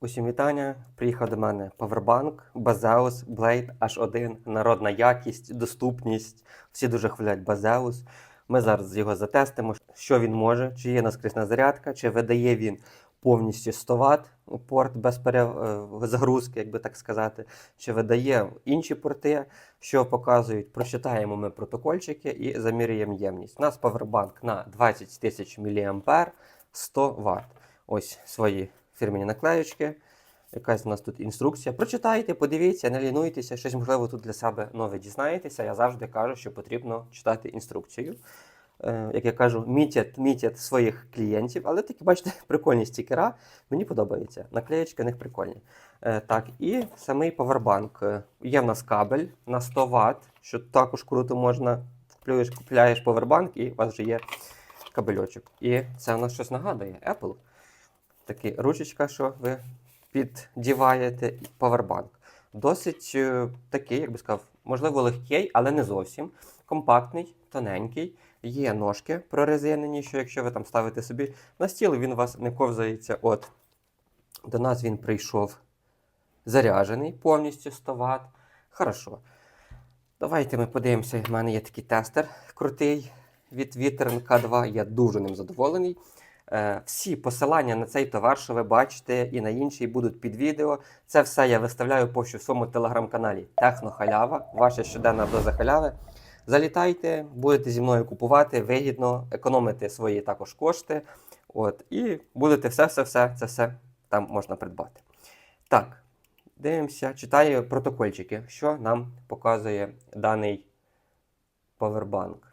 Усім вітання. Приїхав до мене Powerbank, Bazeus, Blade H1, народна якість, доступність. Всі дуже хвалять Bazeus. Ми зараз його затестимо, що він може, чи є наскрізна зарядка, чи видає він повністю 100 Вт порт без перезагрузки, як би так сказати, чи видає інші порти, що показують. Прочитаємо ми протокольчики і заміряємо ємність. У нас Powerbank на 20 тисяч мА 100 Вт. Ось свої фірмені наклеючки. Якась у нас тут інструкція. Прочитайте, подивіться, не лінуйтеся, щось можливо тут для себе нове дізнаєтеся. Я завжди кажу, що потрібно читати інструкцію. Е, як я кажу, мітять, мітять своїх клієнтів, але такі, бачите, прикольні стікера. Мені подобається. Наклеєчки в них прикольні. Е, так, і самий повербанк. Е, Є в нас кабель на 100 Вт, що також круто можна. Купуєш, купляєш повербанк і у вас вже є кабельочок. І це у нас щось нагадує Apple. Такий ручечка, що ви піддіваєте і повербанк. Досить е, такий, як би сказав, можливо, легкий, але не зовсім. Компактний, тоненький. Є ножки прорезинені, що якщо ви там ставите собі на стіл, він у вас не ковзається. От до нас він прийшов заряджений повністю 100 Вт. Хорошо. Давайте ми подивимося. У мене є такий тестер крутий від Вітерн К2. Я дуже ним задоволений. Е, Всі посилання на цей товар, що ви бачите, і на інший будуть під відео. Це все я виставляю по в своєму телеграм-каналі Технохалява, ваша щоденна доза халяви. Залітайте, будете зі мною купувати вигідно, економити свої також кошти. От, і будете все-все-все, це все там можна придбати. Так, дивимося, читаю протокольчики, що нам показує даний Powerbank.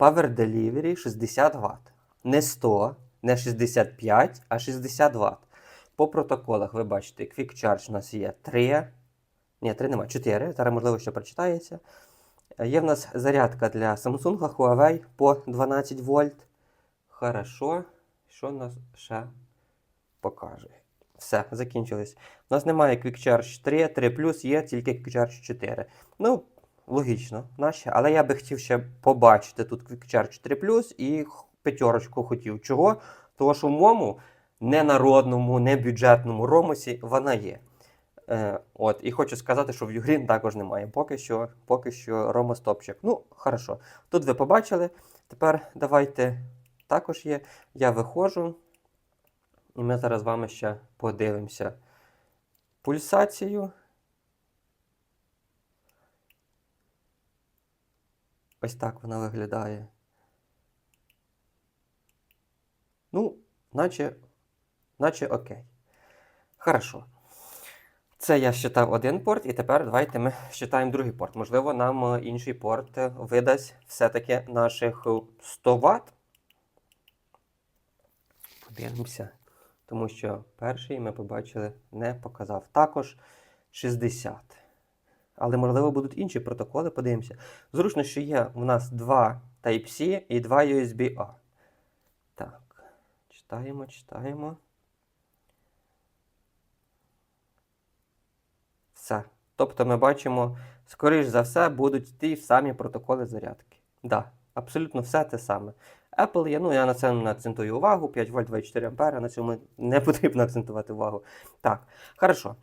Power Delivery 60 Вт. Не 100, не 65, а 60 Вт. По протоколах ви бачите, Quick Charge у нас є 3. Ні, 3 нема, 4. Зараз, можливо, ще прочитається. Є в нас зарядка для Samsung, Huawei по 12 вольт. Хорошо. Що нас ще покаже? Все, закінчилось. У нас немає Quick Charge 3, 3 є тільки Quick Charge 4. Ну, логічно, наче. Але я би хотів ще побачити тут Quick Charge 3 і п'ятерочку хотів. Чого? Тому що в моєму ненародному, не бюджетному ромусі вона є. Е, от, і хочу сказати, що в Югрін також немає. Поки що, поки що Рома Стопчик. Ну, хорошо. Тут ви побачили. Тепер давайте також є. Я виходжу. І ми зараз з вами ще подивимося пульсацію. Ось так вона виглядає. Ну, наче, наче окей. Хорошо. Це я считав один порт, і тепер давайте ми считаємо другий порт. Можливо, нам е, інший порт е, видасть все-таки наших е, 100 Вт. Подивимося. Тому що перший ми побачили, не показав. Також 60. Але, можливо, будуть інші протоколи, подивимося. Зручно, що є у нас два Type-C і два USB-A. Так, читаємо, читаємо. Все. Тобто ми бачимо, скоріш за все, будуть ті самі протоколи зарядки. Да, абсолютно все те саме. Apple є, ну я на це не акцентую увагу, 5 вольт 24 ампера, на цьому не потрібно акцентувати увагу. Так, хорошо.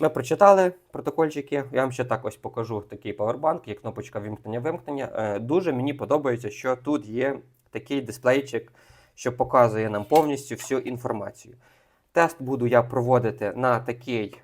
Ми прочитали протокольчики. Я вам ще так ось покажу такий павербанк, є кнопочка вимкнення-вимкнення. Е, Дуже мені подобається, що тут є такий дисплейчик, що показує нам повністю всю інформацію. Тест буду я проводити на такий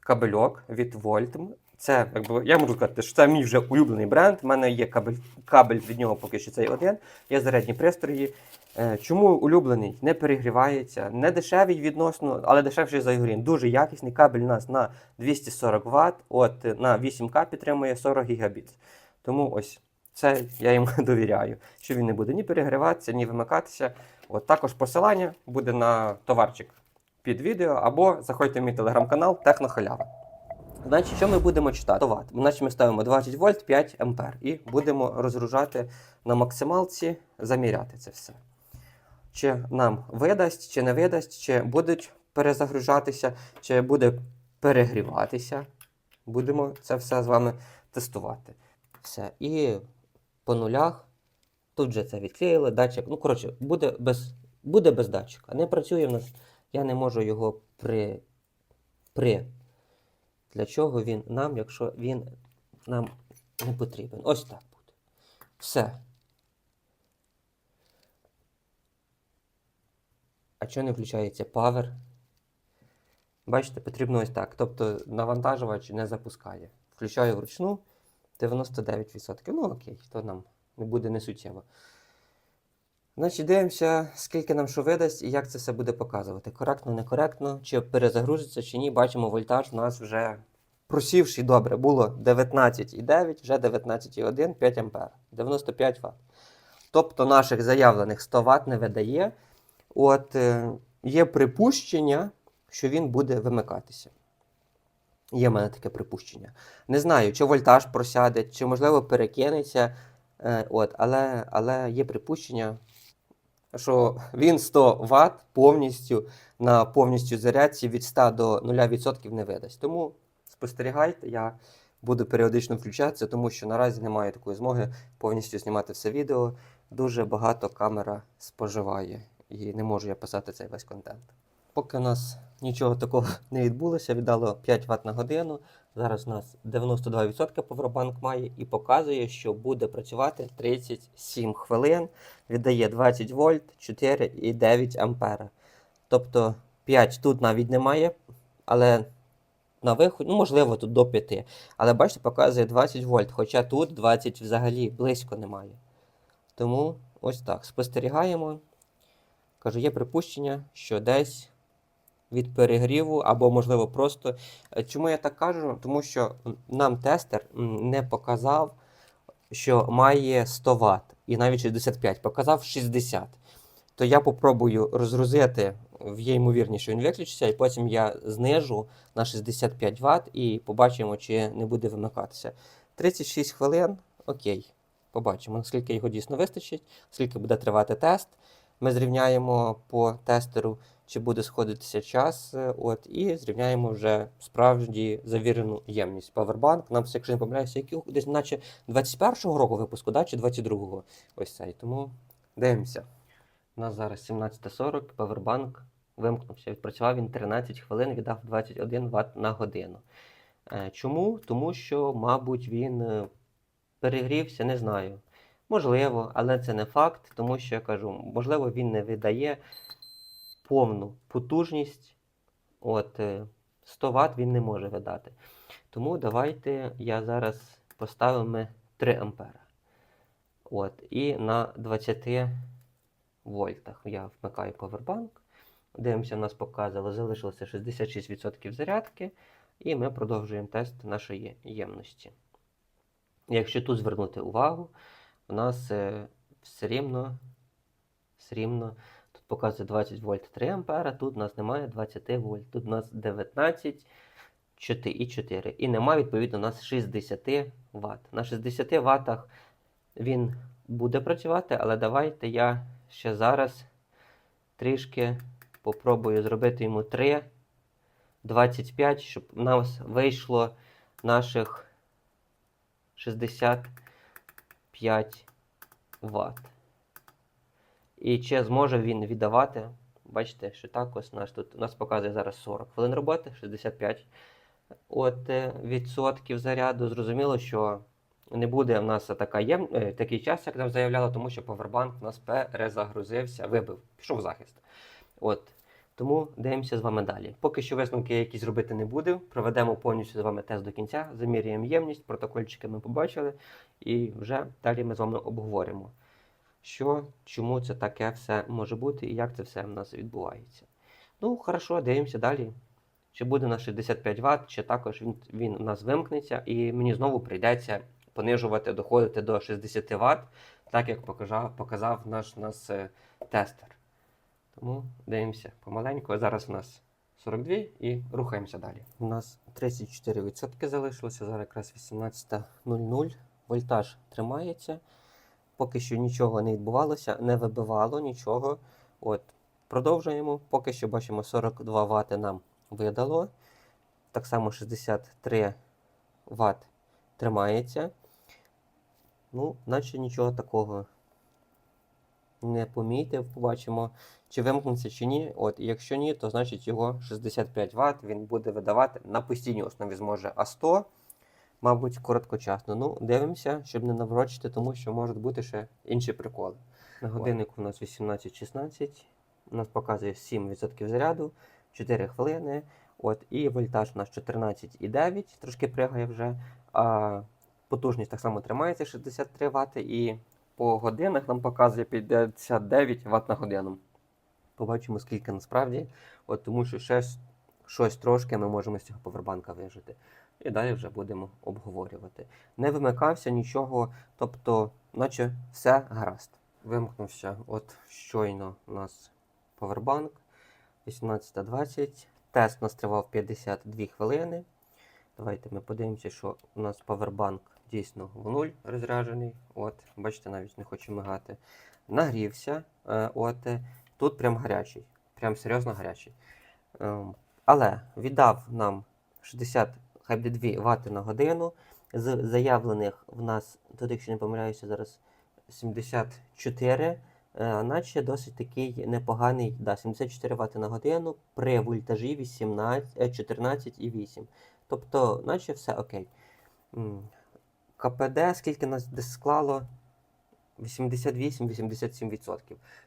кабельок від Voltm. Це, якби, я можу сказати, що це мій вже улюблений бренд. У мене є кабель, кабель від нього поки що цей один. Є зарядні пристрої. Е, Чому улюблений? Не перегрівається, не дешевий відносно, але дешевший за Ігорін. Дуже якісний кабель у нас на 240 Вт, от на 8К підтримує 40 Гбіт. Тому ось це я йому довіряю, що він не буде ні перегріватися, ні вимикатися. От також посилання буде на товарчик під відео, або заходьте в мій телеграм-канал Технохалява. Значить, що ми будемо читати? Ват. Значить, ми ставимо 20 вольт 5 ампер і будемо розгружати на максималці, заміряти це все. Чи нам видасть, чи не видасть, чи будуть перезагружатися, чи буде перегріватися. Будемо це все з вами тестувати. Все. І по нулях. Тут же це відклеїли, датчик. Ну, коротше, буде без буде без датчика. Не працює в нас, я не можу його при. при. Для чого він нам, якщо він нам не потрібен? Ось так буде. Все. А чого не включається Power? Бачите, потрібно ось так. Тобто навантажувач не запускає. Включаю вручну 99%. Ну окей, то нам не буде не суттєво. Значить, дивимося, скільки нам що видасть і як це все буде показувати. Коректно, некоректно, чи перезагрузиться, чи ні. Бачимо, вольтаж у нас вже просівший добре. Було 19,9, вже 19,1, 5 А. 95 Вт. Тобто наших заявлених 100 Вт не видає. От е, є припущення, що він буде вимикатися. Є в мене таке припущення. Не знаю, чи вольтаж просяде, чи можливо перекинеться. Е, от, але, але є припущення, що він 100 Вт повністю на повністю зарядці від 100 до 0% не видасть. Тому спостерігайте, я буду періодично включатися, тому що наразі немає такої змоги повністю знімати все відео. Дуже багато камера споживає і не можу я писати цей весь контент. Поки у нас нічого такого не відбулося, віддало 5 Вт на годину. Зараз у нас 92% Powerbank має і показує, що буде працювати 37 хвилин, віддає 20 вольт, 4,9 ампера. Тобто 5 тут навіть немає, але на виході, ну можливо, тут до 5. Але бачите, показує 20 вольт, хоча тут 20 взагалі близько немає. Тому ось так. Спостерігаємо. Кажу, є припущення, що десь від перегріву, або, можливо, просто. Е, Чому я так кажу? Тому що нам тестер не показав, що має 100 Вт і навіть 65, показав 60. То я попробую розгрузити, є ймовірність, що він виключиться, і потім я знижу на 65 Вт і побачимо, чи не буде вимикатися. 36 хвилин, окей. Побачимо, наскільки його дійсно вистачить, скільки буде тривати тест. Ми зрівняємо по тестеру, чи буде сходитися час, е, от, і зрівняємо вже справді завірену ємність. Powerbank, нам, якщо не помиляюся, який десь наче 21-го року випуску, да, чи 22-го. Ось цей. Тому дивимося. У нас зараз 17.40, Powerbank вимкнувся. Відпрацював він 13 хвилин, віддав 21 Вт на годину. Е, Чому? Тому що, мабуть, він е, перегрівся, не знаю. Можливо, але це не факт, тому що я кажу, можливо, він не видає повну потужність. От е, 100 Вт він не може видати. Тому давайте я зараз поставимо 3 ампера. От, і на 20 вольтах я вмикаю Powerbank. Дивимося, у нас показало, залишилося 66% зарядки, і ми продовжуємо тест нашої ємності. Якщо тут звернути увагу, у нас е, все рівно, все рівно показує 20 вольт 3 ампера, тут у нас немає 20 вольт, тут у нас 19 і 4. І немає, відповідно, у нас 60 Вт. На 60 Вт він буде працювати, але давайте я ще зараз трішки попробую зробити йому 3, 25, щоб у нас вийшло наших 65 Вт. І чи зможе він віддавати? Бачите, що так ось наш тут у нас показує зараз 40 хвилин роботи, 65 от, е, відсотків заряду. Зрозуміло, що не буде в нас така єм... е, такий час, як нам заявляло, тому що Powerbank у нас перезагрузився, вибив, пішов захист. От. Тому дивимося з вами далі. Поки що висновки я якісь робити не буду. Проведемо повністю з вами тест до кінця, замірюємо ємність, протокольчики ми побачили, і вже далі ми з вами обговоримо, що, чому це таке все може бути і як це все в нас відбувається. Ну, хорошо, дивимося далі. Чи буде на 65 Вт, чи також він, він у нас вимкнеться, і мені знову прийдеться понижувати, доходити до 60 Вт, так як показав, показав наш нас е, тестер. Тому дивимося помаленьку. Зараз у нас 42 і рухаємося далі. У нас 34% залишилося, зараз якраз 18.00. Вольтаж тримається. Поки що нічого не відбувалося, не вибивало нічого. От, Продовжуємо. Поки що бачимо 42 Вт нам видало. Так само 63 Вт тримається. Ну, наче нічого такого не помітив, побачимо, чи вимкнеться чи ні. От, якщо ні, то значить його 65 Вт він буде видавати на постійній основі зможе, а 100, мабуть, короткочасно. Ну, дивимося, щоб не наврочити, тому що можуть бути ще інші приколи. На годиннику у нас 18.16, у нас показує 7% заряду, 4 хвилини. От, і вольтаж у нас 14,9, трошки пригає вже. А потужність так само тримається 63 Вт, і по годинах нам показує 59 Вт на годину. Побачимо, скільки насправді, от, тому що ще щось трошки ми можемо з цього повербанка вижити. І далі вже будемо обговорювати. Не вимикався нічого, тобто, наче все гаразд. Вимкнувся, от щойно у нас повербанк 18.20. Тест у нас тривав 52 хвилини. Давайте ми подивимося, що у нас павербанк дійсно в нуль розряджений. От, бачите, навіть не хоче мигати. Нагрівся. е, От, е, тут прям гарячий. Прям серйозно гарячий. Ем, Але віддав нам 60 хай буде 2 Вт на годину. З заявлених в нас, тут, якщо не помиляюся, зараз 74. е, Наче досить такий непоганий, да, 74 Вт на годину при вольтажі 18, е, 14,8. Тобто, наче все окей. КПД, скільки нас десь склало? 88-87%,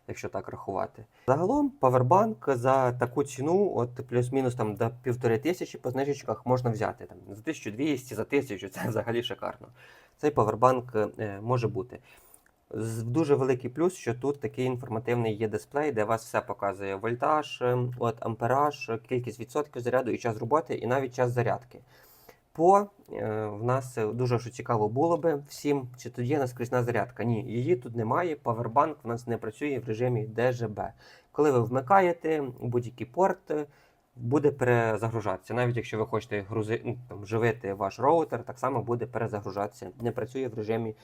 якщо так рахувати. Загалом, павербанк за таку ціну, от плюс-мінус там до півтори тисячі по знижечках можна взяти. Там, за 1200, за 1000, це взагалі шикарно. Цей павербанк е, може бути. Дуже великий плюс, що тут такий інформативний є дисплей, де вас все показує вольтаж, е, от, ампераж, кількість відсотків заряду і час роботи, і навіть час зарядки. По е, в нас дуже що цікаво було би всім, чи тут є наскрізна зарядка. Ні, її тут немає. Павербанк в нас не працює в режимі DGB. Коли ви вмикаєте будь-який порт, е, буде перезагружатися. Навіть якщо ви хочете грузи, ну, там, живити ваш роутер, так само буде перезагружатися. Не працює в режимі.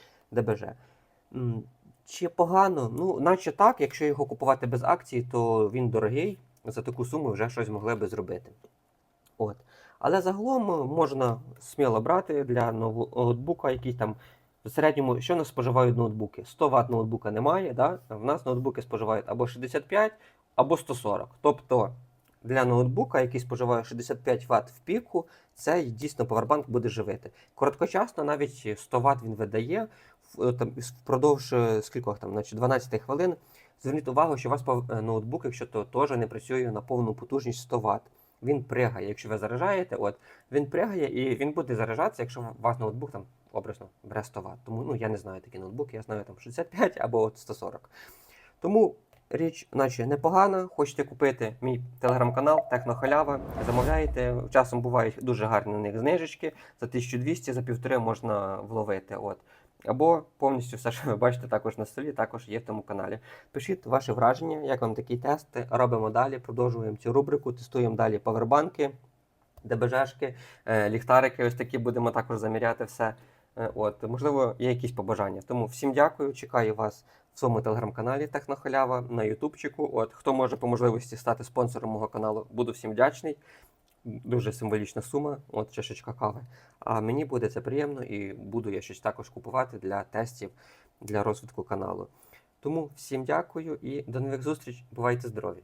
М, Чи погано? Ну, наче так, якщо його купувати без акції, то він дорогий. За таку суму вже щось могли би зробити. От. Але загалом е, можна сміло брати для ноутбука, який там в середньому, що нас споживають ноутбуки? 100 Вт ноутбука немає, да? в нас ноутбуки споживають або 65, або 140. Тобто для ноутбука, який споживає 65 Вт в піку, це дійсно повербанк буде живити. Короткочасно навіть 100 Вт він видає там, впродовж е, скількох там, значить 12 хвилин. Зверніть увагу, що у вас е, ноутбук, якщо то теж не працює на повну потужність 100 Вт. Він пригає, якщо ви заряджаєте, от він пригає і він буде заряджатися, якщо у вас ноутбук там образно бере 100 Вт. Тому ну я не знаю такі ноутбуки, я знаю там 65 або от 140. Тому річ, наче непогана. Хочете купити мій телеграм-канал Технохалява. Замовляєте. Часом бувають дуже гарні на них знижечки. За 1200, за півтори можна вловити. От. Або повністю все, що ви бачите також на столі, також є в тому каналі. Пишіть ваші враження, як вам такі тести. Робимо далі, продовжуємо цю рубрику, тестуємо далі павербанки, ДБЖшки, е, ліхтарики. Ось такі будемо також заміряти все. Е, От, можливо, є якісь побажання. Тому всім дякую. Чекаю вас в своєму телеграм-каналі Технохалява, на Ютубчику. От хто може по можливості стати спонсором мого каналу, буду всім вдячний. Дуже символічна сума, от чашечка кави. А мені буде це приємно і буду я щось також купувати для тестів для розвитку каналу. Тому всім дякую і до нових зустріч. Бувайте здорові!